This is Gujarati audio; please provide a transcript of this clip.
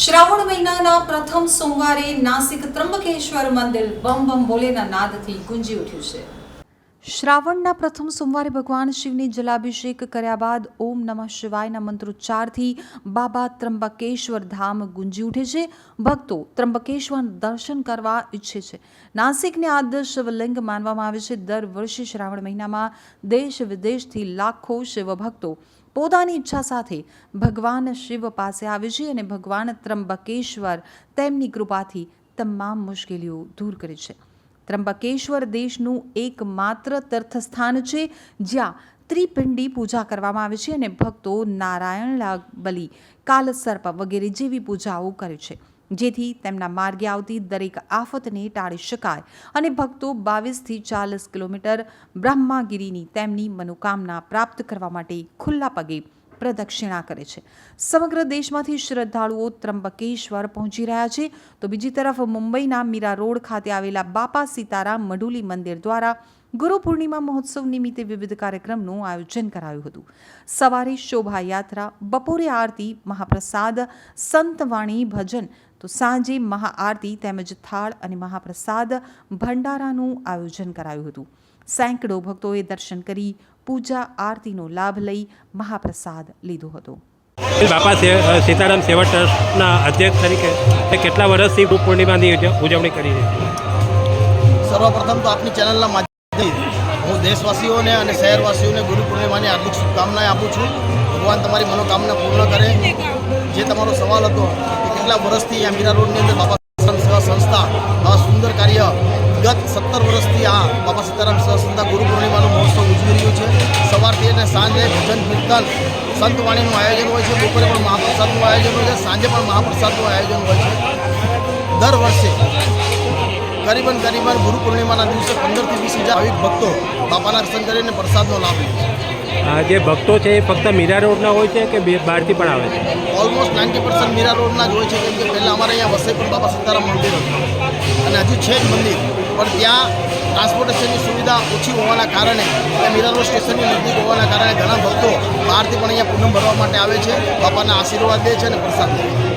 શ્રાવણ મહિનાના પ્રથમ સોમવારે નાસિક ત્રંબકેશ્વર મંદિર બમ બમ બોલેના નાદથી ગુંજી ઉઠ્યું છે. શ્રાવણના પ્રથમ સોમવારે ભગવાન શિવની જલાભિષેક કર્યા બાદ ઓમ નમઃ શિવાયના મંત્રોચ્ચારથી બાબા ત્રંબકેશ્વર ધામ ગુંજી ઉઠે છે. ભક્તો ત્રંબકેશ્વર દર્શન કરવા ઈચ્છે છે. નાસિકને આદર્શ શિવલિંગ માનવામાં આવે છે. દર વર્ષે શ્રાવણ મહિનામાં દેશ વિદેશથી લાખો શિવભક્તો પોતાની ઈચ્છા સાથે ભગવાન શિવ પાસે આવે છે અને ભગવાન ત્રંબકેશ્વર તેમની કૃપાથી તમામ મુશ્કેલીઓ દૂર કરે છે. ત્રંબકેશ્વર દેશનું એકમાત્ર તીર્થસ્થાન છે, જ્યાં ત્રિપિંડી પૂજા કરવામાં આવે છે અને ભક્તો નારાયણ બલિ, કાલસર્પ વગેરે જેવી પૂજાઓ કરે છે. જેથી તેમના માર્ગે આવતી દરેક આફતને ટાળી શકાય અને ભક્તો બાવીસથી ચાલીસ કિલોમીટર બ્રહ્માગીરીની તેમની મનોકામના પ્રાપ્ત કરવા માટે ખુલ્લા પગે પ્રદક્ષિણા કરે છે. સમગ્ર દેશમાંથી શ્રદ્ધાળુઓ ત્રંબકેશ્વર પહોંચી રહ્યા છે. તો બીજી તરફ મુંબઈના મીરા રોડ ખાતે આવેલા બાપા સીતારામ મઢુલી મંદિર દ્વારા ગુરુ પૂર્ણિમા મહોત્સવ નિમિત્તે વિવિધ કાર્યક્રમનું આયોજન કરાયું હતું. સવારે શોભાયાત્રા, બપોરે આરતી, મહાપ્રસાદ, સંતવાણી ભજન તો સાંજે મહાઆરતી તેમજ થાળ અને મહાપ્રસાદ ભંડારાનું આયોજન કરાયું હતું. સેંકડો ભક્તોએ દર્શન કરી પૂજા આરતીનો લાભ લઈ મહાપ્રસાદ લીધો હતો. બાપા સીતારામ સેવા ટ્રસ્ટના અધ્યક્ષ તરીકે તે કેટલા વર્ષથી ગુરુ પૂર્ણિમાની ઉજવણી કરી રહી છે? સર્વપ્રથમ તો આપની ચેનલના માધ્યમથી હું દેશવાસીઓને અને શહેરવાસીઓને ગુરુ પૂર્ણિમાની હાર્દિક શુભકામનાએ આપું છું. ભગવાન તમારી મનોકામના પૂર્ણ કરે. જે તમારો સવાલ હતો કેટલા વર્ષથી આ મીરા રોડની અંદર બાબા સીતારામ સેવા સંસ્થા, આ સુંદર કાર્ય ગત સત્તર વર્ષથી આ બાબા સીતારામ સેવા સંસ્થા ગુરુ પૂર્ણિમાનો મહોત્સવ ઉજવી રહ્યું છે. સવારથી અને સાંજે ભજન કીર્તન સંતવાણીનું આયોજન હોય છે. બપોરે પણ મહાપ્રસાદનું આયોજન હોય છે. સાંજે પણ મહાપ્રસાદનું આયોજન હોય છે. દર વર્ષે કરીબન કરીબન ગુરુ પૂર્ણિમાના દિવસે પંદરથી વીસ હજાર ભાવિક ભક્તો બાપાના દર્શન કરીને પ્રસાદનો લાભ લે છે. આ જે ભક્તો છે એ ફક્ત મીરા રોડના હોય છે કે બહારથી પણ આવે છે? ઓલમોસ્ટ નાઇન્ટી પર્સન્ટ મીરા રોડના જ હોય છે કેમ કે પહેલાં અમારે અહીંયા વસઈ પણ બાબા સીતારામ મંદિર હતું. અને હજુ છે જ મંદિર. પણ ત્યાં ટ્રાન્સપોર્ટેશનની સુવિધા ઓછી હોવાના કારણે ત્યાં મીરા રોડ સ્ટેશનની નજીક હોવાના કારણે ઘણા ભક્તો બહારથી પણ અહીંયા પૂનમ ભરવા માટે આવે છે બાપાના આશીર્વાદ લે છે અને પ્રસાદ લે છે.